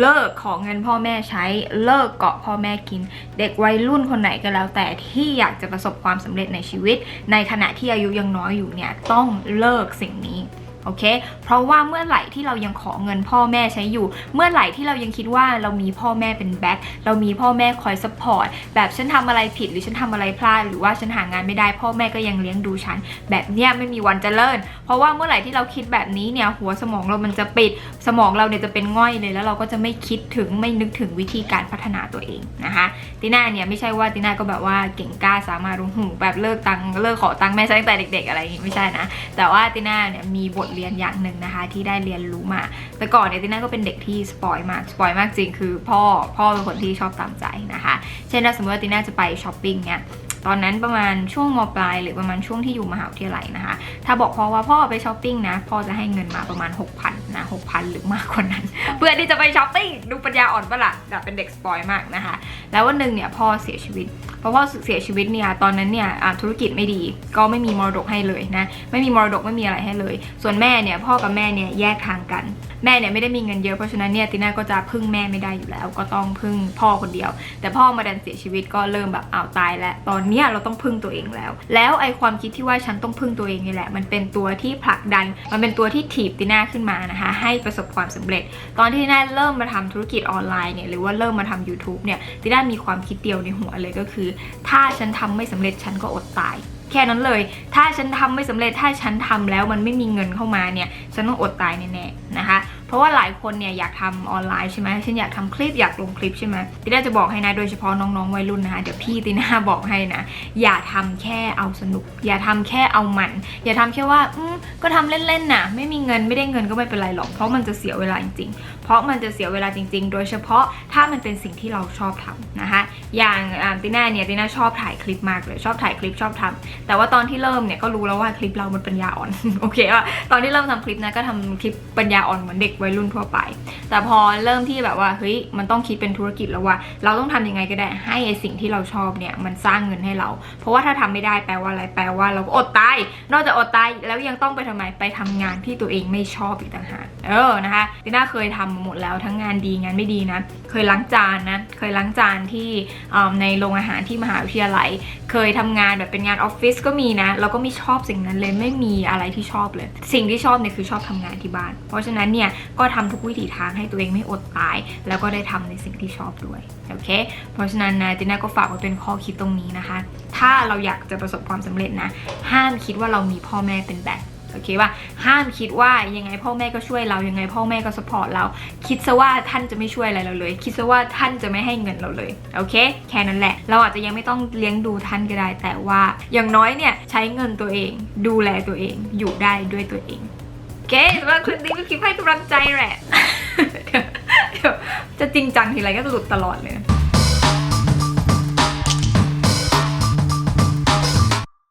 เลิกขอเงินพ่อแม่ใช้ เลิกเกาะพ่อแม่กิน เด็กวัยรุ่นคนไหนก็แล้วแต่ที่อยากจะประสบความสำเร็จในชีวิต ในขณะที่อายุยังน้อยอยู่เนี่ยต้องเลิกสิ่งนี้ โอเค เพราะว่าเมื่อไหร่ที่เรายังขอเงินพ่อแม่ใช้อยู่ เมื่อไหร่ที่เรายังคิดว่าเรามีพ่อแม่เป็นแบ็คเรามีพ่อแม่คอยสปอร์ตแบบฉันทำอะไรผิดหรือฉันทำอะไรพลาดหรือว่าฉันหางานไม่ได้ พ่อแม่ก็ยังเลี้ยงดูฉัน แบบเนี้ยไม่มีวันจเจริญ เพราะว่าเมื่อไหร่ที่เราคิดแบบนี้เนี่ยหัวสมองเรามันจะปิด สมองเราเนี่ยจะเป็นง่อยเลย แล้วเราก็จะไม่คิดถึงไม่นึกถึงวิธีการพัฒนาตัวเองนะคะติน่าเนี่ยไม่ใช่ว่าติน่าก็แบบว่าเก่งกล้าสามารถรู้หูแบบเลิกตังเลิกขอตังแม่ตั้งแต่เด็ก ๆ อะไรอย่างงี้ไม่ใช่นะแต่ว่าติน่าเนี่ยมีบทเรียนอย่างหนึ่งนะคะ ที่ได้เรียนรู้มา แต่ก่อนเนี่ยติน่าก็เป็นเด็กที่สปอยมากสปอยมากจริงคือพ่อพ่อเป็นคนที่ชอบตามใจนะคะ เช่นถ้าสมมติว่าติน่าจะไปช้อปปิ้งเนี่ย ตอนนั้นประมาณช่วงมปลายหรือประมาณช่วงที่อยู่มหาวิทยาลัยนะคะ ถ้าบอกพ่อว่าพ่อไปช้อปปิ้งนะ พ่อจะให้เงินมาประมาณ 6,000นะ6,000 หรือมากกว่านั้น เพื่อที่จะไปช้อปปิ้งดูปัญญาอ่อนปะล่ะแบบเป็นเด็กสปอยมากนะคะ แล้ววันหนึ่งเนี่ยพ่อเสียชีวิตพอพ่อเสียชีวิตเนี่ยตอนนั้นเนี่ยธุรกิจไม่ดีก็ไม่มีมรดกให้เลยนะไม่มีมรดกไม่มีอะไรให้เลย ส่วนแม่เนี่ยพ่อกับแม่เนี่ยแยกทางกันแม่เนี่ยไม่ได้มีเงินเยอะเพราะฉะนั้นเนี่ยติน่าก็จะพึ่งแม่ไม่ได้อยู่แล้ว ก็ต้องพึ่งพ่อคนเดียว แต่พ่อมาดันเสียชีวิตก็เริ่มแบบอ้าวตายแล้วตอนเนี้ยเราต้องพึ่งตัวเองแล้ว แล้วไอความคิดที่ว่าฉันต้องพึ่งตัวเองนี่แหละ มันเป็นตัวที่ผลักดัน มันเป็นตัวที่ถีบติน่าขึ้นมานะคะให้ประสบความสำเร็จ ตอนที่ติน่าเริ่มมาทำธุรกิจออนไลน์เนี่ยหรือว่าเริ่มมาทำ YouTube เนี่ยติน่ามีความคิดเดียวในหัวเลยก็คือ ถ้าฉันทำไม่สำเร็จฉันก็อดตาย แค่นั้นเลย ถ้าฉันทำไม่สำเร็จถ้าฉันทำแล้วมันไม่มีเงินเข้ามาเนี่ย ฉันต้องอดตายแน่ๆนะคะ เพราะว่าหลายคนเนี่ยอยากทำออนไลน์ใช่ไหมฉันอยากทำคลิปอยากลงคลิปใช่ไหมติน่าจะบอกให้นะโดยเฉพาะน้องๆวัยรุ่นนะคะเดี๋ยวพี่ติน่าบอกให้นะ อย่าทำแค่เอาสนุก อย่าทำแค่เอามัน อย่าทำแค่ว่าอืมก็ทำเล่นๆน่ะไม่มีเงินไม่ได้เงินก็ไม่เป็นไรหรอก เพราะมันจะเสียเวลาจริงๆ เพราะมันจะเสียเวลาจริง ๆ โดยเฉพาะถ้ามันเป็นสิ่งที่เราชอบทำนะคะ อย่างติน่าเนี่ยติน่าชอบถ่ายคลิปมากเลยชอบถ่ายคลิปชอบทำแต่ว่าตอนที่เริ่มเนี่ยก็รู้แล้วว่าคลิปเรามันปัญญาอ่อนโอเคว่าตอนที่เริ่มทำคลิปนะก็ทำคลิปปัญญาอ่อนเหมือนเด็กวัยรุ่นทั่วไป แต่พอเริ่มที่แบบว่าเฮ้ยมันต้องคิดเป็นธุรกิจแล้วว่า เราต้องทำยังไงก็ได้ให้ไอสิ่งที่เราชอบเนี่ยมันสร้างเงินให้เรา เพราะว่าถ้าทำไม่ได้แปลว่าอะไรแปลว่าเราก็อดตายนอกจากอดตายแล้วยังต้องไปทำไมไปทำงานที่ตัวเองไม่ชอบอีกต่างหากเออนะคะติน่าเคยทำมาหมดแล้วทั้งงานดีงานไม่ดีนะเคยล้างจานนะเคยล้างจานที่ในโรงอาหารที่มหาวิทยาลัย เคยทำงานแบบเป็นงานออฟฟิศก็มีนะแล้วก็ไม่ชอบสิ่งนั้นเลยไม่มีอะไรที่ชอบเลย สิ่งที่ชอบเนี่ยคือชอบทำงานที่บ้าน เพราะฉะนั้นเนี่ยก็ทำทุกวิถีทางให้ตัวเองไม่อดตาย แล้วก็ได้ทำในสิ่งที่ชอบด้วยโอเค เพราะฉะนั้นนะติน่าก็ฝากไว้เป็นข้อคิดตรงนี้นะคะ ถ้าเราอยากจะประสบความสำเร็จนะ ห้ามคิดว่าเรามีพ่อแม่เป็นแบ็คโอเคว่าห้ามคิดว่ายังไงพ่อแม่ก็ช่วยเรายังไงพ่อแม่ก็สปอร์ตเรา คิดซะว่าท่านจะไม่ช่วยอะไรเราเลย คิดซะว่าท่านจะไม่ให้เงินเราเลยโอเค แค่นั้นแหละ เราอาจจะยังไม่ต้องเลี้ยงดูท่านก็ได้แต่ว่า อย่างน้อยเนี่ยใช้เงินตัวเอง ดูแลตัวเอง อยู่ได้ด้วยตัวเอง เคสำหรับคลิปนี้ก็คลิปให้กำลังใจแหละ เดี๋ยวจะจริงจังทีไรก็จะหลุดตลอดเลยนะ